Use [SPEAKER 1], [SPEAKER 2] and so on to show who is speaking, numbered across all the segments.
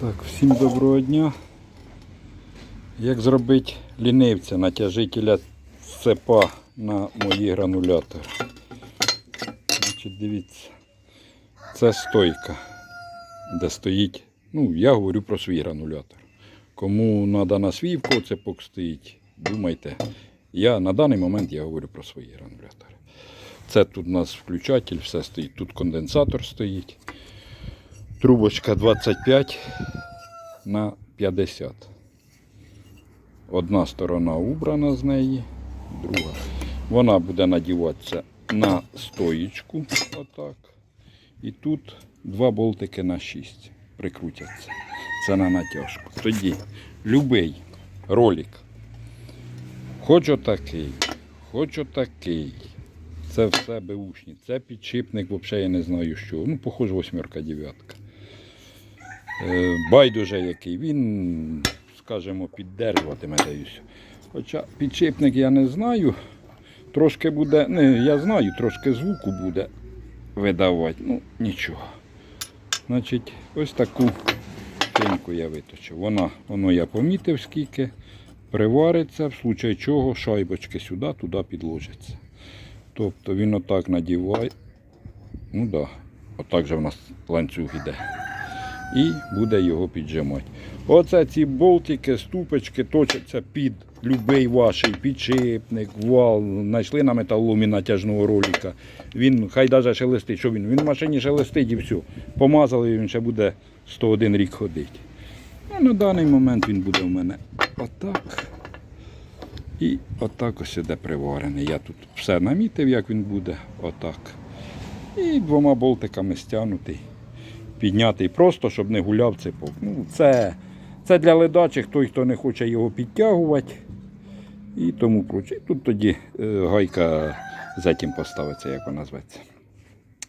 [SPEAKER 1] Так, всім доброго дня. Як зробити лінивця натяжителя цепа на мої гранулятори? Значить, дивіться, це стойка, де стоїть. Ну, я говорю про свій гранулятор. Кому треба на свій в кого цепок стоїть, думайте. Я на даний момент я говорю про свої гранулятори. Це тут у нас включатель, все стоїть. Тут конденсатор стоїть. Трубочка 25 на 50. Одна сторона убрана з неї, друга. Вона буде надіватися на стоїчку. Отак. І тут два болтики на 6 прикрутяться. Це на натяжку. Тоді любий ролик. Хоч отакий, хоч отакий. Це все беушні. Це підшипник, взагалі я не знаю що. Ну, похоже, восьмерка, дев'ятка. Е, Байдуже який. Він, скажімо, піддержуватиме все. Хоча підшипник я не знаю. Трошки буде, не, я знаю, трошки звуку буде видавати. Ну, нічого. Значить, ось таку фінку я виточив. Вона, воно я помітив скільки. Привариться, в случай чого шайбочки сюди, туди підложаться. Тобто він отак надіває. Ну так, да, отак же в нас ланцюг іде. І буде його піджимати. Оце ці болтики, ступочки точаться під любий ваш підшипник, вал. Знайшли на металоломі натяжного ролика. Він хай даже шелестить. Що він? Він в машині шелестить і все. Помазали, він ще буде 101 рік ходити. Ну, на даний момент він буде в мене отак. І отак ось іде приварений. Я тут все намітив, як він буде, отак. І двома болтиками стягнутий, піднятий просто, щоб не гуляв цепок. Ну, це, це для ледачих, той, хто не хоче його підтягувати. І тому проче. І Тут тоді е, гайка за тим поставиться, як вона зветься.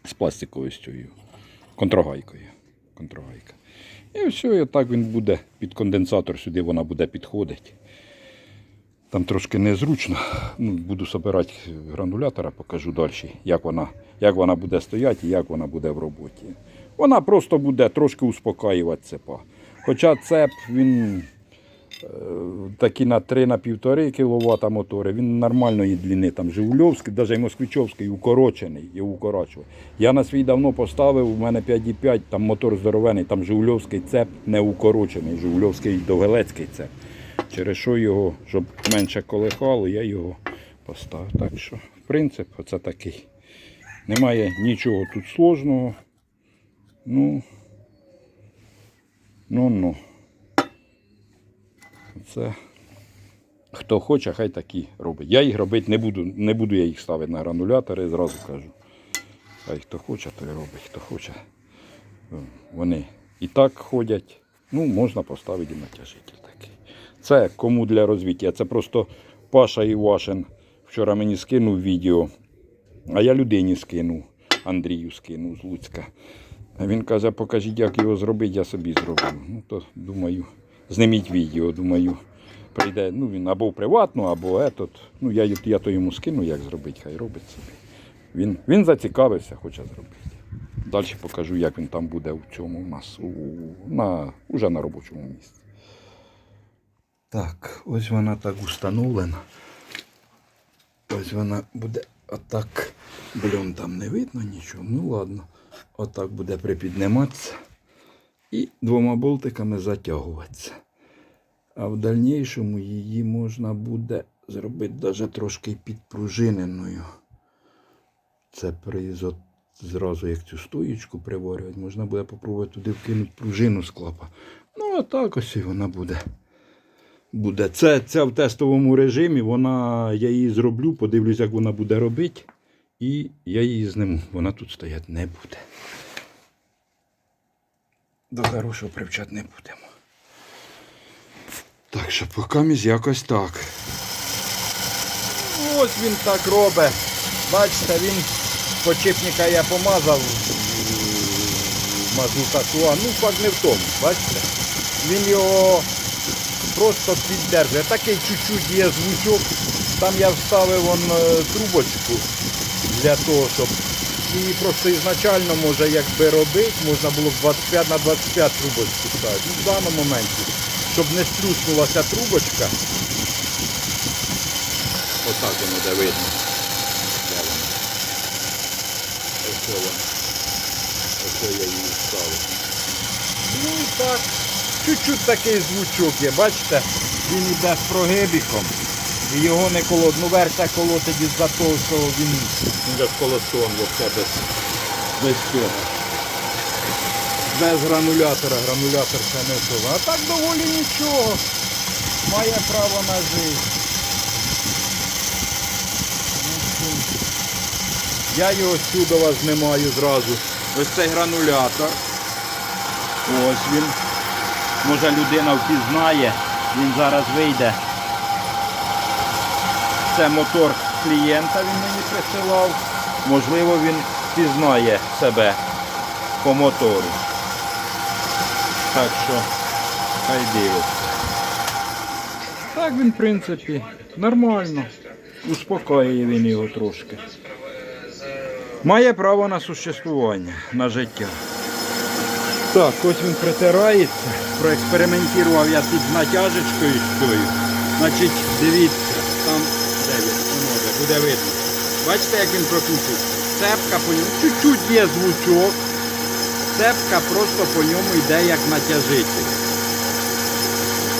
[SPEAKER 1] З пластиковою. Контрогайкою. Контрогайка. І все, і так він буде під конденсатор, сюди вона буде підходити. Там трошки незручно. Ну, буду збирати гранулятора, покажу далі, як вона, як вона буде стояти і як вона буде в роботі. Вона просто буде трошки успокаювати цепа. Хоча цеп він е, такі на 3 на 1,5 кВт мотори, він нормальної длини, там Жигульовський, навіть москвичовський, укорочений, його укорочував. Я на свій давно поставив, у мене 5,5, там мотор здоровений, там Жигульовський цеп не укорочений, Жигульовський довгелецький цеп. Через що його, щоб менше колихало, я його поставив. Так що, принцип, оце такий. Немає нічого тут сложного. Ну, ну, ну. Це хто хоче, хай такі робить. Я їх робити не буду, не буду я їх ставити на гранулятори, зразу кажу. Хай хто хоче, той робить, хто хоче. Вони і так ходять. Ну, можна поставити і натяжитель такий. Це кому для розвиття. Це просто Паша Івашин вчора мені скинув відео, а я людині скинув, Андрію скинув з Луцька. Він каже, покажіть, як його зробити, я собі зроблю. Ну, то думаю, зніміть відео, думаю, прийде, ну він або в приватну, або етот. Ну, я, я то йому скину, як зробити, хай робить собі. Він, він зацікавився, хоче зробити. Далі покажу, як він там буде в цьому у нас, у, на, уже на робочому місці. Так, ось вона так установлена. Ось вона буде отак. Блін, там не видно нічого. Ну ладно. Отак буде припідніматися. І двома болтиками затягуватися. А в дальнішому її можна буде зробити навіть трошки підпружиненою. Це призот зразу як цю стоїчку приварювати, можна буде спробувати туди вкинути пружину з клапа. Ну, а так ось і вона буде. буде. Це, це в тестовому режимі, вона, я її зроблю, подивлюсь, як вона буде робити. І я її зниму. Вона тут стояти не буде. До хорошого привчати не будемо. Так що поки між якось так. Ось він так робить. Бачите, він почепника я помазав мазута суа. Ну, факт не в тому, бачите? Він його просто піддержує. Такий чуть-чуть є звучок. Там я вставив вон, е, трубочку для того, щоб її просто ізначально може якби робити, можна було б 25 на 25 трубочку ставити. Ну, в даному моменті, щоб не струснулася трубочка. Отак воно де видно. Де воно? Ось воно. Ось я її ставив. Ну і так. Чуть-чуть такий звучок є, бачите? Він іде з прогибіком. І його не колоть. Ну верхня колотить із-за того, що він без колосон без, без цього. Без гранулятора, гранулятор це не то. А так доволі нічого. Має право на життя. Я його сюди знімаю зразу. Ось цей гранулятор. Ось він. Може людина впізнає, він зараз вийде. Це мотор клієнта він мені присилав. Можливо, він впізнає себе по мотору. Так що хай дивиться. Так він, в принципі, нормально. Успокоює він його трошки. Має право на существування, на життя. Так, ось він притирається. Проекспериментував я тут з натяжечкою. Значить, дивіться, там де, буде видно. Бачите, як він прокручується? Цепка по ньому, чуть-чуть є звучок. Цепка просто по ньому йде як натяжитель.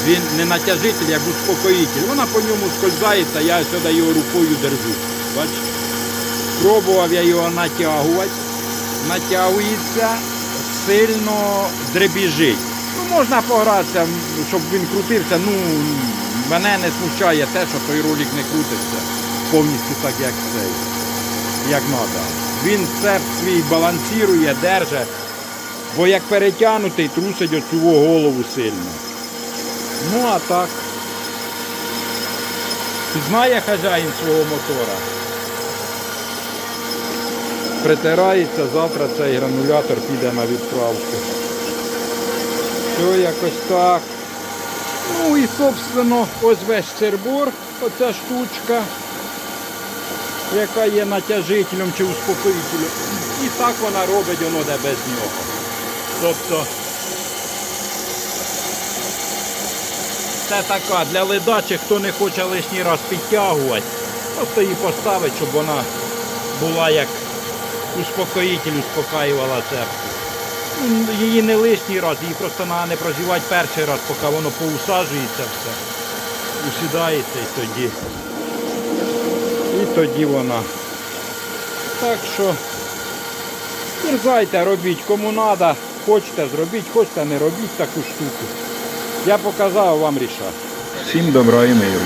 [SPEAKER 1] Він не натяжитель, як успокоїтель. Вона по ньому скользається, я сюди його рукою держу. Бачите? Пробував я його натягувати. Натягується, сильно дребіжить. Ну, можна погратися, щоб він крутився. Ну, мене не смущає те, що той ролик не крутиться повністю так, як цей, як треба. Він цеп свій балансирує, держить, бо як перетягнутий, трусить оцю голову сильно. Ну а так. Знає хазяїн свого мотора. Притирається, завтра цей гранулятор піде на відправку. Все якось так. Ну і собственно ось весь сербор, оця штучка, яка є натяжителем чи успокоїтелем. І так вона робить воно де без нього. Тобто це така для ледачі, хто не хоче лишній раз підтягувати, просто її поставить, щоб вона була як успокоїтель, успокаювала цепку. Її не лишній раз, її просто треба не прозівати перший раз, поки воно поусаджується все. Усідається і тоді. І тоді вона. Так що дерзайте, робіть, кому треба, хочете зробіть, хочете не робіть таку штуку. Я показав вам рішати. Всім добра і миру.